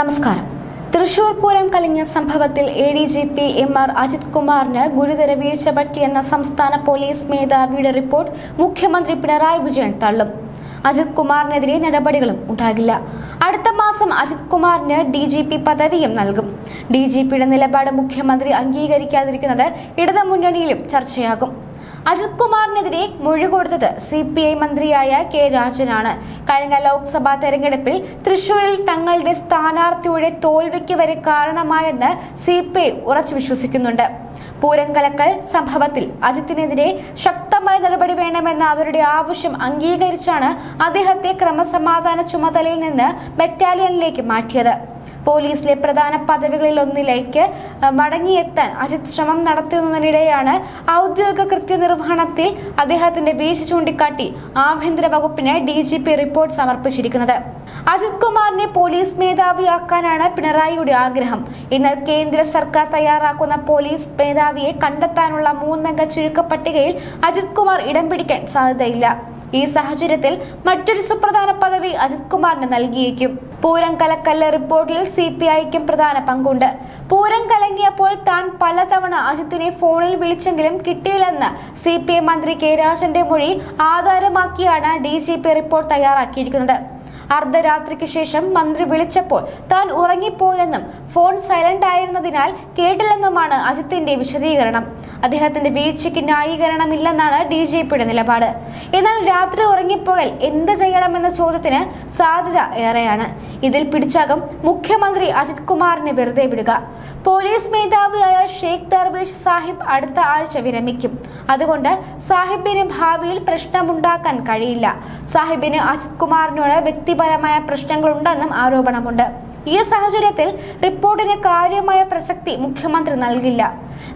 നമസ്കാരം. തൃശൂർ പൂരം കലിഞ്ഞ സംഭവത്തിൽ A D G P M R Ajith കുമാറിന് ഗുരുതര വീഴ്ച പറ്റിയെന്ന സംസ്ഥാന പോലീസ് മേധാവിയുടെ റിപ്പോർട്ട് മുഖ്യമന്ത്രി പിണറായി വിജയൻ തള്ളും. അജിത് കുമാറിനെതിരെ നടപടികളും ഉണ്ടാകില്ല. അടുത്ത അജിത് കുമാറിന് ഡി ജി പി പദവിയും നൽകും. ഡി ജി പിയുടെ നിലപാട് മുഖ്യമന്ത്രി അംഗീകരിക്കാതിരിക്കുന്നത് ഇടതുമുന്നണിയിലും ചർച്ചയാകും. അജിത് കുമാറിനെതിരെ മൊഴി കൊടുത്തത് സി പി ഐ മന്ത്രിയായ കെ രാജനാണ്. കഴിഞ്ഞ ലോക്സഭാ തെരഞ്ഞെടുപ്പിൽ തൃശൂരിൽ തങ്ങളുടെ സ്ഥാനാർത്ഥിയുടെ തോൽവിക്ക് വരെ കാരണമായെന്ന് സി പി ഐ ഉറച്ചു വിശ്വസിക്കുന്നുണ്ട്. പൂരം കലക്കൽ സംഭവത്തിൽ അജിത്തിനെതിരെ ശക്തമായ നടപടി വേണമെന്ന അവരുടെ ആവശ്യം അംഗീകരിച്ചാണ് അദ്ദേഹത്തെ ക്രമസമാധാന ചുമതലയിൽ നിന്ന് ബറ്റാലിയനിലേക്ക് മാറ്റിയത്. പോലീസിലെ പ്രധാന പദവികളിൽ ഒന്നിലേക്ക് മടങ്ങിയെത്താൻ അജിത് ശ്രമം നടത്തുന്നതിനിടെയാണ് ഔദ്യോഗിക കൃത്യനിർവഹണത്തിൽ അദ്ദേഹത്തിന്റെ വീഴ്ച ചൂണ്ടിക്കാട്ടി ആഭ്യന്തര വകുപ്പിന് ഡി ജി പി റിപ്പോർട്ട് സമർപ്പിച്ചിരിക്കുന്നത്. അജിത് കുമാറിനെ പോലീസ് മേധാവിയാക്കാനാണ് പിണറായിയുടെ ആഗ്രഹം. എന്നാൽ കേന്ദ്ര സർക്കാർ തയ്യാറാക്കുന്ന പോലീസ് മേധാവിയെ കണ്ടെത്താനുള്ള മൂന്നംഗ ചുരുക്കപ്പട്ടികയിൽ അജിത് കുമാർ ഇടം പിടിക്കാൻ സാധ്യതയില്ല. ഈ സാഹചര്യത്തിൽ മറ്റൊരു സുപ്രധാന പദവി അജിത് കുമാറിന് നൽകിയേക്കും. പൂരം കലക്കല്ല് റിപ്പോർട്ടിൽ സി പി ഐക്കും പ്രധാന പങ്കുണ്ട്. പൂരം കലങ്ങിയപ്പോൾ താൻ പലതവണ അജിത്തിനെ ഫോണിൽ വിളിച്ചെങ്കിലും കിട്ടിയില്ലെന്ന് സി പി ഐ മന്ത്രി കെ രാജന്റെ മൊഴി ആധാരമാക്കിയാണ് ഡി ജി പി റിപ്പോർട്ട് തയ്യാറാക്കിയിരിക്കുന്നത്. അർദ്ധരാത്രിക്ക് ശേഷം മന്ത്രി വിളിച്ചപ്പോൾ താൻ ഉറങ്ങിപ്പോയെന്നും ഫോൺ സൈലന്റ് ആയിരുന്നതിനാൽ കേട്ടില്ലെന്നുമാണ് അജിത്തിന്റെ വിശദീകരണം. അദ്ദേഹത്തിന്റെ വീഴ്ചയ്ക്ക് ന്യായീകരണമില്ലെന്നാണ് ഡി ജി പിയുടെ നിലപാട്. എന്നാൽ രാത്രി ഉറങ്ങിപ്പോയൽ എന്ത് ചെയ്യണമെന്ന ചോദ്യത്തിന് സാധ്യത ഏറെയാണ്. ഇതിൽ പിടിച്ചാകും മുഖ്യമന്ത്രി അജിത് കുമാറിനെ വെറുതെ വിടുക. പോലീസ് മേധാവിയായ ഷെയ്ഖ് ദർവേഷ് സാഹിബ് അടുത്ത ആഴ്ച വിരമിക്കും. അതുകൊണ്ട് സാഹിബിന് ഭാവിയിൽ പ്രശ്നമുണ്ടാക്കാൻ കഴിയില്ല. സാഹിബിന് അജിത് കുമാറിനോട് വ്യക്തിപരമായ പ്രശ്നങ്ങളുണ്ടെന്നും ആരോപണമുണ്ട്. ഈ സാഹചര്യത്തിൽ റിപ്പോർട്ടിന് കാര്യമായ പ്രസക്തി മുഖ്യമന്ത്രി നൽകില്ല.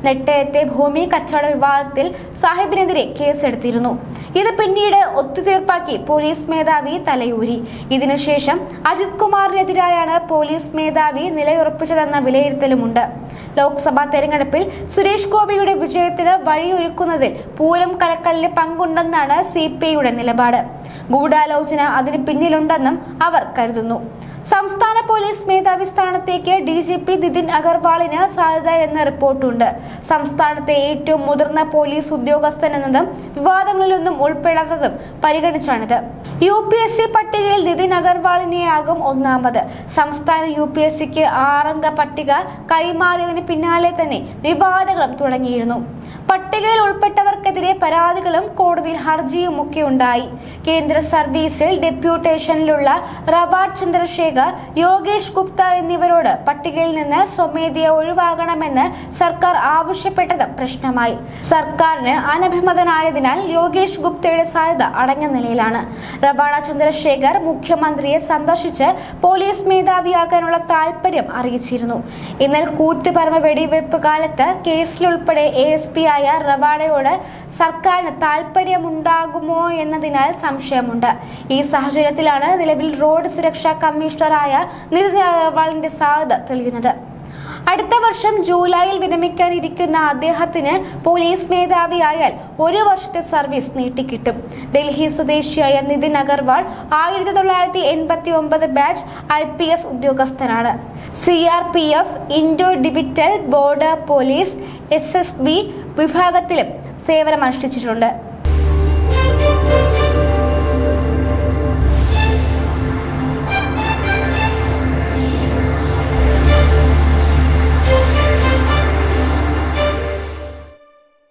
നെട്ടയത്തെ ഭൂമി കച്ചവട വിവാദത്തിൽ സാഹിബിനെതിരെ കേസെടുത്തിരുന്നു. ഇത് പിന്നീട് ഒത്തുതീർപ്പാക്കി പോലീസ് മേധാവി തലയൂരി. ഇതിനുശേഷം അജിത് കുമാറിനെതിരായാണ് പോലീസ് മേധാവി നിലയുറപ്പിച്ചതെന്ന വിലയിരുത്തലുമുണ്ട്. ലോക്സഭാ തെരഞ്ഞെടുപ്പിൽ സുരേഷ് ഗോപിയുടെ വിജയത്തിന് വഴിയൊരുക്കുന്നതിൽ പൂരം കലക്കലിന് പങ്കുണ്ടെന്നാണ് സി പി ഐയുടെ നിലപാട്. ഗൂഢാലോചന അതിന് പിന്നിലുണ്ടെന്നും അവർ കരുതുന്നു. സംസ്ഥാന പോലീസ് മേധാവി സ്ഥാനത്തേക്ക് ഡി ജി പി നിതിൻ അഗർവാളിന് സാധ്യത എന്ന റിപ്പോർട്ടുണ്ട്. സംസ്ഥാനത്തെ ഏറ്റവും മുതിർന്ന പോലീസ് ഉദ്യോഗസ്ഥൻ എന്നതും വിവാദങ്ങളിലൊന്നും ഉൾപ്പെടാത്തതും പരിഗണിച്ചാണിത്. യു പി എസ് സി പട്ടികയിൽ നിതിൻ അഗർവാളിനെയാകും ഒന്നാമത്. സംസ്ഥാന യു പി എസ് സിക്ക് ആറംഗ പട്ടിക കൈമാറിയതിന് പിന്നാലെ തന്നെ വിവാദങ്ങളും തുടങ്ങിയിരുന്നു. പട്ടികയിൽ ഉൾപ്പെട്ടവർക്കെതിരെ പരാതികളും കോടതിയിൽ ഹർജിയും ഒക്കെ ഉണ്ടായി. കേന്ദ്ര സർവീസിൽ ഡെപ്യൂട്ടേഷനിലുള്ള റവാഡ് ചന്ദ്രശേഖർ യോഗേഷ് ഗുപ്ത എന്നിവരോട് പട്ടികയിൽ നിന്ന് സ്വമേധയെ ഒഴിവാകണമെന്ന് സർക്കാർ ആവശ്യപ്പെട്ടത് പ്രശ്നമായി. സർക്കാരിന് അനഭിമതനായതിനാൽ യോഗേഷ് ഗുപ്തയുടെ സാധ്യത അടഞ്ഞ നിലയിലാണ്. റവാഡ ചന്ദ്രശേഖർ മുഖ്യമന്ത്രിയെ സന്ദർശിച്ച് പോലീസ് മേധാവിയാക്കാനുള്ള താൽപര്യം അറിയിച്ചിരുന്നു. എന്നാൽ കൂത്തുപറമ്പ് വെടിവെപ്പ് കാലത്ത് കേസിലുൾപ്പെടെ എ എസ് പി ആയ റവാഡയോട് സർക്കാരിന് താല്പര്യമുണ്ടാകുമോ എന്നതിനാൽ സംശയമുണ്ട്. ഈ സാഹചര്യത്തിലാണ് നിലവിൽ റോഡ് സുരക്ഷാ കമ്മീഷണറായ നിതിൻ അഗർവാളിന്റെ സാധ്യത തെളിയുന്നത്. അടുത്ത വർഷം ജൂലൈയിൽ വിരമിക്കാനിരിക്കുന്ന അദ്ദേഹത്തിന് പോലീസ് മേധാവിയായാൽ ഒരു വർഷത്തെ സർവീസ് നീട്ടിക്കിട്ടും. ഡൽഹി സ്വദേശിയായ നിതിൻ അഗർവാൾ ആയിരത്തി തൊള്ളായിരത്തി എൺപത്തി ഒമ്പത് ബാച്ച് ഐ പി എസ് ഉദ്യോഗസ്ഥനാണ്. C R P F Indo Tibetan border police S S B വിഭാഗത്തിലും സേവനമനുഷ്ഠിച്ചിട്ടുണ്ട്.